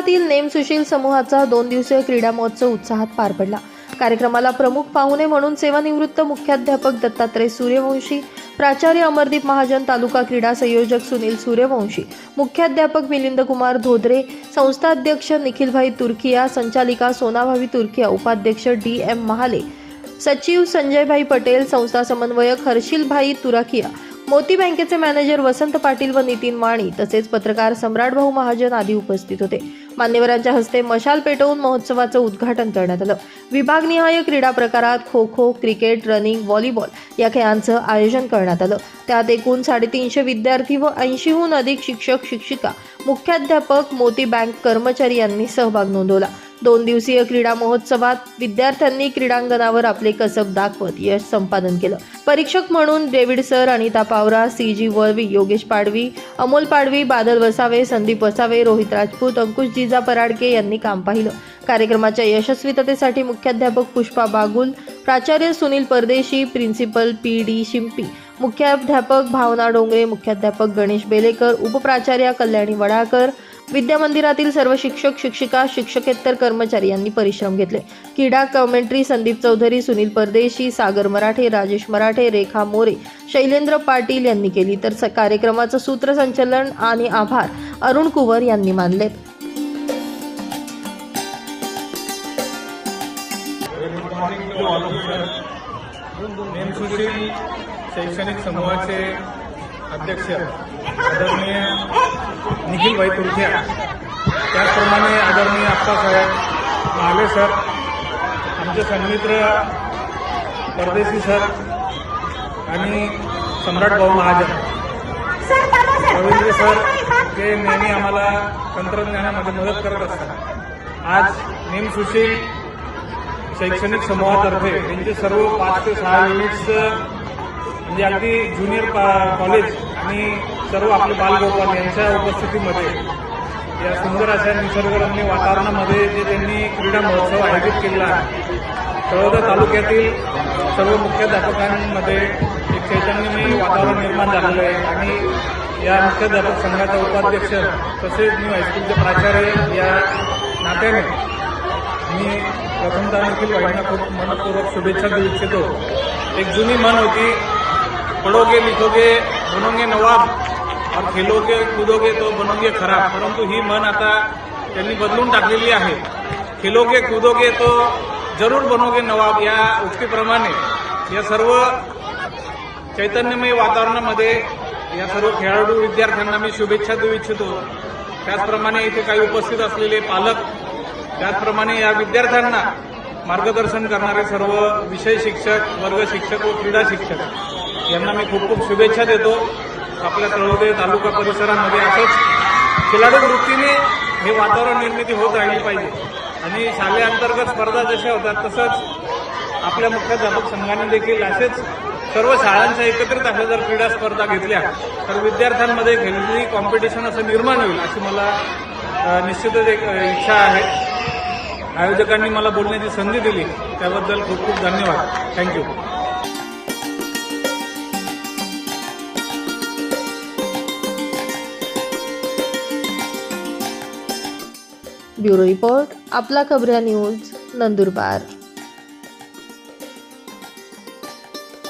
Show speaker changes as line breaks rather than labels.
शहरातील नेम सुशील समूहाचा दोन दिवसीय क्रीडा महोत्सव उत्साहात पार पडला. कार्यक्रमाला प्रमुख पाहुणे म्हणून सेवानिवृत्त मुख्याध्यापक दत्तात्रय सूर्यवंशी प्राचार्य अमरदीप महाजन तालुका क्रीडा संयोजक सुनील सूर्यवंशी मुख्याध्यापक मिलिंद कुमार धोद्रे संस्थाध्यक्ष निखिलभाई तुर्किया संचालिका सोनाभावी तुर्किया उपाध्यक्ष डी एम महाले सचिव संजयभाई पटेल संस्था समन्वयक हर्षिलभाई तुराकिया मोती बँकेचे मॅनेजर वसंत पाटील व नितीन माणी तसेच पत्रकार सम्राट भाऊ महाजन आदी उपस्थित होते. मान्यवरांच्या हस्ते मशाल पेटवून महोत्सवाचं उद्घाटन करण्यात आलं. विभागनिहाय क्रीडा प्रकारात kho kho cricket running volleyball या खेळांचं आयोजन करण्यात आलं. त्यात एकूण साडेतीनशे विद्यार्थी व ऐंशीहून अधिक शिक्षक शिक्षिका मुख्याध्यापक मोती बँक कर्मचारी यांनी सहभाग नोंदवला. दोन दिवसीय क्रीडा महोत्सवात विद्यार्थ्यांनी क्रीडांगणावर आपले कसब दाखवत यश संपादन केलं. परीक्षक म्हणून David sir Anita Pawara C G Valvi Yogesh Padvi Amol Padvi Badal Vasave Sandeep Vasave Rohit Rajput Ankush Shrija Paradke यांनी काम पाहिलं. कार्यक्रमाच्या यशस्वीततेसाठी मुख्याध्यापक पुष्पा बागुल प्राचार्य सुनील परदेशी प्रिन्सिपल पी डी शिंपी मुख्याध्यापक भावना डोंगरे मुख्याध्यापक गणेश बेलेकर उपप्राचार्य कल्याणी वडाकर विद्यामंदिरातील सर्व शिक्षक शिक्षिका शिक्षकेतर कर्मचारी यांनी परिश्रम घेतले. क्रीडा कमेंट्री संदीप चौधरी सुनील परदेशी सागर मराठे राजेश मराठे रेखा मोरे शैलेंद्र पाटील यांनी केली. तर कार्यक्रमाचं सूत्रसंचलन आणि आभार अरुण कुवर यांनी मानलेत.
Morning all of name Sushil शैक्षणिक समूहाचे अध्यक्ष आदरणीय निखिल भाई तुरख्या त्याचप्रमाणे आदरणीय आप्पासाहेब महाले सर आमचे सन्मित्र परदेशी सर आणि सम्राट भाऊ महाजन रवींद्र सर ते नेहमी आम्हाला तंत्रज्ञानामध्ये मदत करत असतात आज नेम सुशील शैक्षणिक समूहातर्फे त्यांचे सर्व पाच ते सहा युनिट्स म्हणजे अगदी ज्युनियर पा- कॉलेज आणि सर्व आपले बालगोपाल यांच्या उपस्थितीमध्ये या सुंदर अशा निसर्गरम्य वातावरणामध्ये जे त्यांनी क्रीडा महोत्सव आयोजित केलेला आहे. तळोदा तालुक्यातील सर्व मुख्याध्यापकांमध्ये एक चैतन्यमय वातावरण निर्माण झालेलं आहे आणि या मुख्याध्यापक संघाचा उपाध्यक्ष तसेच न्यू हायस्कूलचे प्राचार्य या नात्याने मी प्रथमतः निखिल खूप मनपूर्वक शुभेच्छा देऊ इच्छितो. एक जुनी मन होती पढोगे लिखोगे बनोगे नवाब और खेलोगे कुदोगे तो बनोगे खराब. परंतु ही मन आता त्यांनी बदलून टाकलेली आहे. खेलोगे कुदोगे तो जरूर बनोगे नवाब या उक्तीप्रमाणे. या सर्व चैतन्यमय वातावरणामध्ये या सर्व खेळाडू विद्यार्थ्यांना मी शुभेच्छा देऊ इच्छितो. त्याचप्रमाणे इथे काही उपस्थित असलेले पालक त्याचप्रमाणे या विद्यार्थ्यांना मार्गदर्शन करणारे सर्व विषय शिक्षक वर्ग शिक्षक व क्रीडा शिक्षक यांना मी खूप खूप शुभेच्छा देतो. आपल्या तळोदे तालुका परिसरामध्ये असंच खिलाडू वृत्तीने हे वातावरण निर्मिती होत राहिली पाहिजे. आणि शालेय अंतर्गत स्पर्धा जशा होतात तसंच आपल्या मुख्याध्यापक संघाने देखील असेच सर्व शाळांच्या एकत्रित अशा जर क्रीडा स्पर्धा घेतल्या तर विद्यार्थ्यांमध्ये हेल्दी कॉम्पिटिशन असं निर्माण होईल अशी मला निश्चितच एक इच्छा आहे. आयोजकांनी मला बोलण्याची संधी दिली. त्याबद्दल खूप खूप धन्यवाद. थँक्यू
ब्युरो रिपोर्ट आपला खबऱ्या न्यूज नंदुरबार.